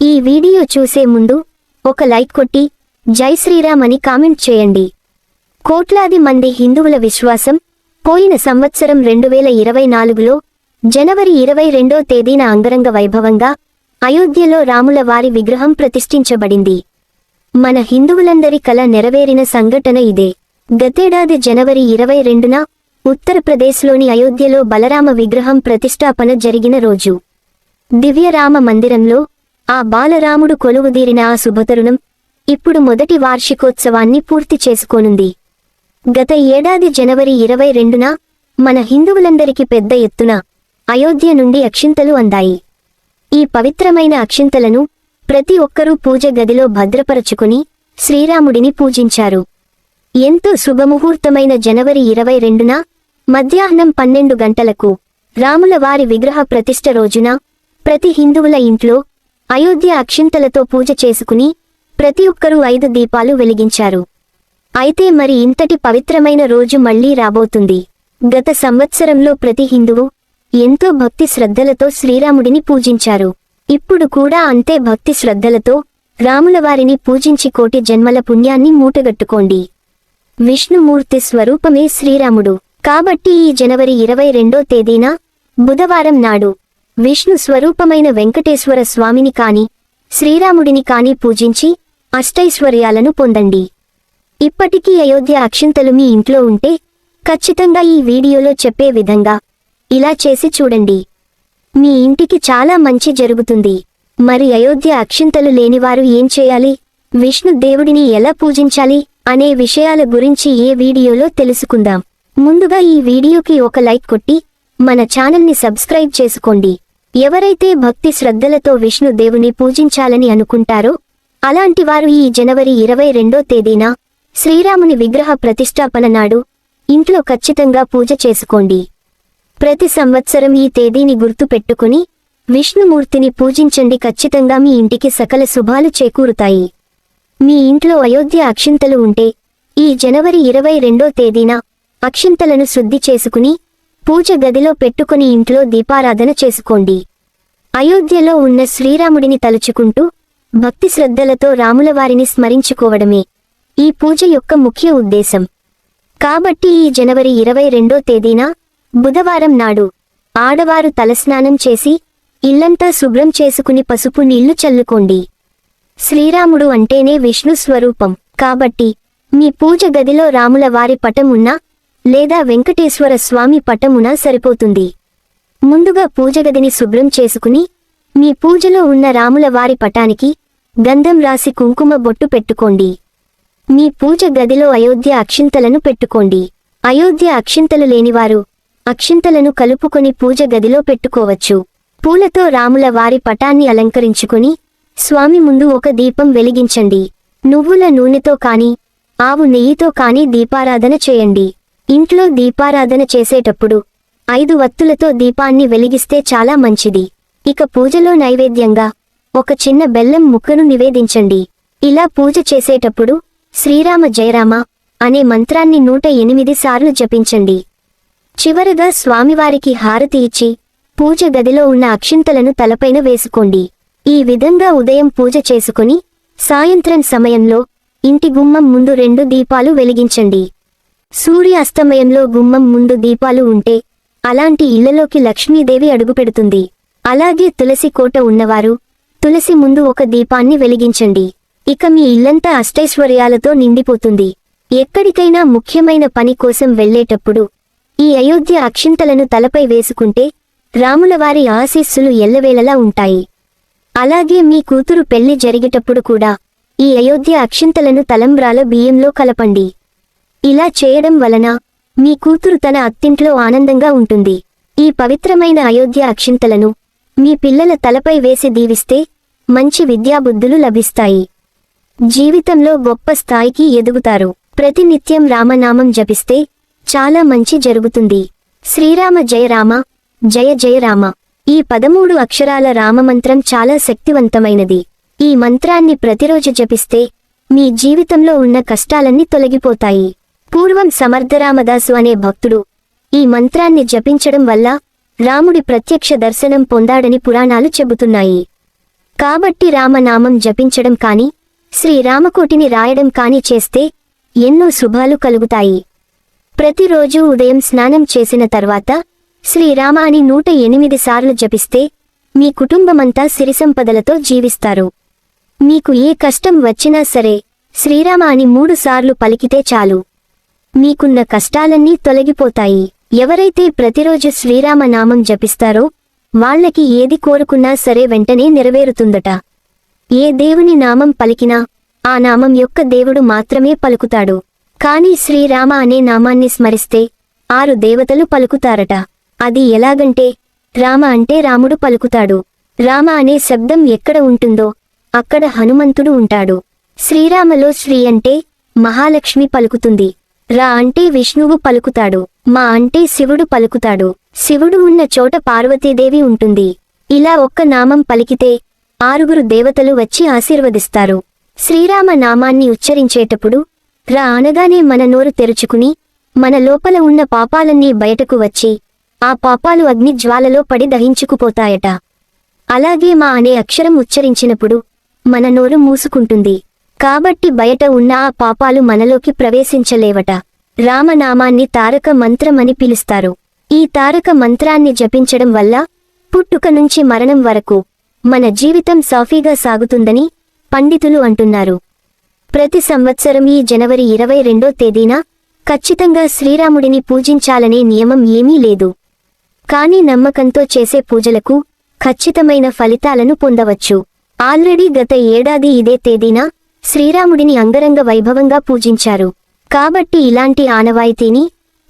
ఈ వీడియో చూసే ముందు ఒక లైక్ కొట్టి జై శ్రీరామ్ అని కామెంట్ చేయండి. కోట్లాది మంది హిందువుల విశ్వాసం పోయిన సంవత్సరం రెండు వేల ఇరవై నాలుగులో జనవరి ఇరవై రెండో తేదీన అంగరంగ వైభవంగా అయోధ్యలో రాముల వారి విగ్రహం ప్రతిష్ఠించబడింది. మన హిందువులందరి కల నెరవేరిన సంఘటన ఇదే. గతేడాది జనవరి ఇరవై రెండున ఉత్తరప్రదేశ్లోని అయోధ్యలో బలరామ విగ్రహం ప్రతిష్టాపన జరిగిన రోజు. దివ్యరామ మందిరంలో ఆ బాలరాముడు కొలువుదీరిన ఆ శుభతరుణం ఇప్పుడు మొదటి వార్షికోత్సవాన్ని పూర్తి చేసుకోనుంది. గత ఏడాది జనవరి ఇరవై రెండున మన హిందువులందరికీ పెద్ద ఎత్తున అయోధ్య నుండి అక్షింతలు అందాయి. ఈ పవిత్రమైన అక్షింతలను ప్రతి ఒక్కరూ పూజ గదిలో భద్రపరచుకుని శ్రీరాముడిని పూజించారు. ఎంతో శుభముహూర్తమైన జనవరి ఇరవై రెండున మధ్యాహ్నం పన్నెండు గంటలకు రాముల వారి విగ్రహ ప్రతిష్ఠ రోజున ప్రతి హిందువుల ఇంట్లో అయోధ్య అక్షింతలతో పూజ చేసుకుని ప్రతి ఒక్కరూ ఐదు దీపాలు వెలిగించారు. అయితే మరి ఇంతటి పవిత్రమైన రోజు మళ్ళీ రాబోతుంది. గత సంవత్సరంలో ప్రతి హిందువు ఎంతో భక్తి శ్రద్ధలతో శ్రీరాముడిని పూజించారు. ఇప్పుడు కూడా అంతే భక్తి శ్రద్ధలతో రాముల వారిని పూజించి కోటి జన్మల పుణ్యాన్ని మూటగట్టుకోండి. విష్ణుమూర్తి స్వరూపమే శ్రీరాముడు. కాబట్టి ఈ జనవరి ఇరవై రెండో తేదీన బుధవారం నాడు విష్ణు స్వరూపమైన వెంకటేశ్వర స్వామిని కాని శ్రీరాముడిని కాని పూజించి అష్టైశ్వర్యాలను పొందండి. ఇప్పటికీ అయోధ్య అక్షింతలు మీ ఇంట్లో ఉంటే ఖచ్చితంగా ఈ వీడియోలో చెప్పే విధంగా ఇలా చేసి చూడండి. మీ ఇంటికి చాలా మంచి జరుగుతుంది. మరి అయోధ్య అక్షింతలు లేనివారు ఏం చేయాలి? విష్ణు దేవుడిని ఎలా పూజించాలి? అనే విషయాల గురించి ఏ వీడియోలో తెలుసుకుందాం. ముందుగా ఈ వీడియోకి ఒక లైక్ కొట్టి మన ఛానల్ని సబ్స్క్రైబ్ చేసుకోండి. ఎవరైతే భక్తి శ్రద్ధలతో విష్ణు దేవుని పూజించాలని అనుకుంటారో అలాంటి వారు ఈ జనవరి ఇరవై రెండో తేదీన శ్రీరాముని విగ్రహ ప్రతిష్టాపన నాడు ఇంట్లో ఖచ్చితంగా పూజ చేసుకోండి. ప్రతి సంవత్సరం ఈ తేదీని గుర్తు పెట్టుకుని విష్ణుమూర్తిని పూజించండి. ఖచ్చితంగా మీ ఇంటికి సకల శుభాలు చేకూరుతాయి. మీ ఇంట్లో అయోధ్య అక్షింతలు ఉంటే ఈ జనవరి ఇరవై రెండో తేదీన అక్షింతలను శుద్ధి చేసుకుని పూజ గదిలో పెట్టుకుని ఇంట్లో దీపారాధన చేసుకోండి. అయోధ్యలో ఉన్న శ్రీరాముడిని తలుచుకుంటూ భక్తి శ్రద్ధలతో రాములవారిని స్మరించుకోవడమే ఈ పూజ యొక్క ముఖ్య ఉద్దేశం. కాబట్టి ఈ జనవరి ఇరవై రెండో తేదీన బుధవారం నాడు ఆడవారు తలస్నానం చేసి ఇల్లంతా శుభ్రం చేసుకుని పసుపు నీళ్ళు చల్లుకోండి. శ్రీరాముడు అంటేనే విష్ణు స్వరూపం. కాబట్టి మీ పూజ గదిలో రాముల వారి పటం ఉన్నా లేదా వెంకటేశ్వర స్వామి పటమున సరిపోతుంది. ముందుగా పూజగదిని శుభ్రం చేసుకుని మీ పూజలో ఉన్న రాముల వారి పటానికి గంధం రాసి కుంకుమ బొట్టు పెట్టుకోండి. మీ పూజ గదిలో అయోధ్య అక్షింతలను పెట్టుకోండి. అయోధ్య అక్షింతలు లేనివారు అక్షింతలను కలుపుకొని పూజ గదిలో పెట్టుకోవచ్చు. పూలతో రాముల వారి పటాన్ని అలంకరించుకుని స్వామి ముందు ఒక దీపం వెలిగించండి. నువ్వుల నూనెతో కాని ఆవు నెయ్యితో కాని దీపారాధన చేయండి. ఇంట్లో దీపారాధన చేసేటప్పుడు ఐదు వత్తులతో దీపాన్ని వెలిగిస్తే చాలా మంచిది. ఇక పూజలో నైవేద్యంగా ఒక చిన్న బెల్లం ముక్కను నివేదించండి. ఇలా పూజ చేసేటప్పుడు శ్రీరామ జయరామ అనే మంత్రాన్ని నూట ఎనిమిది సార్లు జపించండి. చివరగా స్వామివారికి హారతి ఇచ్చి పూజ గదిలో ఉన్న అక్షింతలను తలపైన వేసుకోండి. ఈ విధంగా ఉదయం పూజ చేసుకుని సాయంత్రం సమయంలో ఇంటి గుమ్మం ముందు రెండు దీపాలు వెలిగించండి. సూర్య అస్తమయంలో గుమ్మం ముందు దీపాలు ఉంటే అలాంటి ఇళ్ళలోకి లక్ష్మీదేవి అడుగుపెడుతుంది. అలాగే తులసి కోట ఉన్నవారు తులసి ముందు ఒక దీపాన్ని వెలిగించండి. ఇక మీ ఇల్లంతా అష్టైశ్వర్యాలతో నిండిపోతుంది. ఎక్కడికైనా ముఖ్యమైన పని కోసం వెళ్ళేటప్పుడు ఈ అయోధ్య అక్షింతలను తలపై వేసుకుంటే రాములవారి ఆశీస్సులు ఎల్లవేళలా ఉంటాయి. అలాగే మీ కూతురు పెళ్ళి జరిగేటప్పుడు కూడా ఈ అయోధ్య అక్షింతలను తలంబ్రాల బియ్యంలో కలపండి. ఇలా చేయడం వలన మీ కూతురు తన అత్తింట్లో ఆనందంగా ఉంటుంది. ఈ పవిత్రమైన అయోధ్య అక్షింతలను మీ పిల్లల తలపై వేసి దీవిస్తే మంచి విద్యాబుద్ధులు లభిస్తాయి. జీవితంలో గొప్ప స్థాయికి ఎదుగుతారు. ప్రతినిత్యం రామనామం జపిస్తే చాలా మంచి జరుగుతుంది. శ్రీరామ జయ రామ జయ జయ రామ. ఈ పదమూడు అక్షరాల రామమంత్రం చాలా శక్తివంతమైనది. ఈ మంత్రాన్ని ప్రతిరోజు జపిస్తే మీ జీవితంలో ఉన్న కష్టాలన్నీ తొలగిపోతాయి. పూర్వం సమర్థరామదాసు అనే భక్తుడు. ఈ మంత్రాన్ని జపించడం వల్ల రాముడి ప్రత్యక్ష దర్శనం పొందాడని పురాణాలు చెబుతున్నాయి. కాబట్టి రామనామం జపించడం కాని శ్రీరామకోటిని రాయడం కాని చేస్తే ఎన్నో శుభాలు కలుగుతాయి. ప్రతిరోజూ ఉదయం స్నానం చేసిన తర్వాత శ్రీరామ అని నూట ఎనిమిది సార్లు జపిస్తే మీ కుటుంబమంతా సిరిసంపదలతో జీవిస్తారు. మీకు ఏ కష్టం వచ్చినా సరే శ్రీరామ అని మూడుసార్లు పలికితే చాలు. మీకున్న కష్టాలన్నీ తొలగిపోతాయి. ఎవరైతే ప్రతిరోజు శ్రీరామ నామం జపిస్తారో వాళ్ళకి ఏది కోరుకున్నా సరే వెంటనే నెరవేరుతుందట. ఏ దేవుని నామం పలికినా ఆ నామం యొక్క దేవుడు మాత్రమే పలుకుతాడు. కాని శ్రీరామ అనే నామాన్ని స్మరిస్తే ఆరు దేవతలు పలుకుతారట. అది ఎలాగంటే రామ అంటే రాముడు పలుకుతాడు. రామ అనే శబ్దం ఎక్కడ ఉంటుందో అక్కడ హనుమంతుడు ఉంటాడు. శ్రీరామలో శ్రీ అంటే మహాలక్ష్మి పలుకుతుంది. రా అంటే విష్ణువు పలుకుతాడు. మా అంటే శివుడు పలుకుతాడు. శివుడు ఉన్న చోట పార్వతీదేవి ఉంటుంది. ఇలా ఒక్క నామం పలికితే ఆరుగురు దేవతలు వచ్చి ఆశీర్వదిస్తారు. శ్రీరామ నామాన్ని ఉచ్చరించేటప్పుడు రా అనగానే మన నోరు తెరుచుకుని మన లోపల ఉన్న పాపాలన్నీ బయటకు వచ్చి ఆ పాపాలు అగ్ని జ్వాలలో పడి దహించుకుపోతాయట. అలాగే మా అనే అక్షరం ఉచ్చరించినప్పుడు మన నోరు మూసుకుంటుంది. కాబట్టి బయట ఉన్న ఆ పాపాలు మనలోకి ప్రవేశించలేవట. రామనామాన్ని తారక మంత్రమని పిలుస్తారు. ఈ తారక మంత్రాన్ని జపించడం వల్ల పుట్టుక నుంచి మరణం వరకు మన జీవితం సాఫీగా సాగుతుందని పండితులు అంటున్నారు. ప్రతి సంవత్సరం ఈ జనవరి ఇరవై రెండో తేదీన ఖచ్చితంగా శ్రీరాముడిని పూజించాలనే నియమం ఏమీ లేదు. కానీ నమ్మకంతో చేసే పూజలకు ఖచ్చితమైన ఫలితాలను పొందవచ్చు. ఆల్రెడీ గత ఏడాది ఇదే తేదీన శ్రీరాముడిని అంగరంగ వైభవంగా పూజించారు. కాబట్టి ఇలాంటి ఆనవాయితీని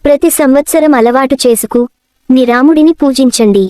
ప్రతి సంవత్సరం అలవాటు చేసుకు నిరాముడిని పూజించండి.